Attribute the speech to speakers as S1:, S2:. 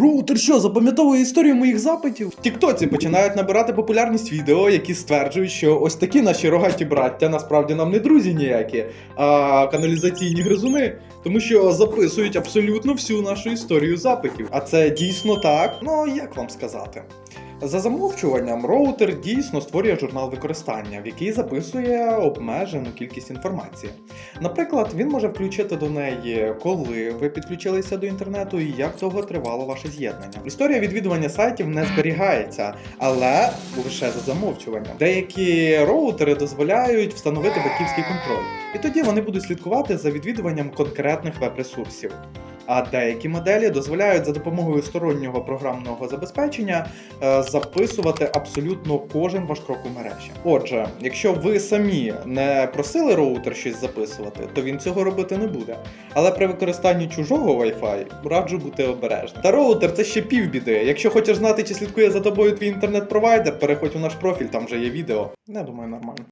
S1: Роутер що, запам'ятовує історію моїх запитів? В Тіктоці починають набирати популярність відео, які стверджують, що ось такі наші рогаті браття насправді нам не друзі ніякі, а каналізаційні гризуни. Тому що записують абсолютно всю нашу історію запитів. А це дійсно так? Ну як вам сказати? За замовчуванням, роутер дійсно створює журнал використання, в який записує обмежену кількість інформації. Наприклад, він може включити до неї, коли ви підключилися до інтернету і як довго тривало ваше з'єднання. Історія відвідування сайтів не зберігається, але лише за замовчуванням. Деякі роутери дозволяють встановити батьківський контроль, і тоді вони будуть слідкувати за відвідуванням конкретних веб-ресурсів. А деякі моделі дозволяють за допомогою стороннього програмного забезпечення е, записувати абсолютно кожен ваш крок у мережі. Отже, якщо ви самі не просили роутер щось записувати, то він цього робити не буде. Але при використанні чужого Wi-Fi раджу бути обережним. Та роутер це ще півбіди. Якщо хочеш знати, чи слідкує за тобою твій інтернет-провайдер, переходь у наш профіль, там вже є відео. Я думаю, нормально.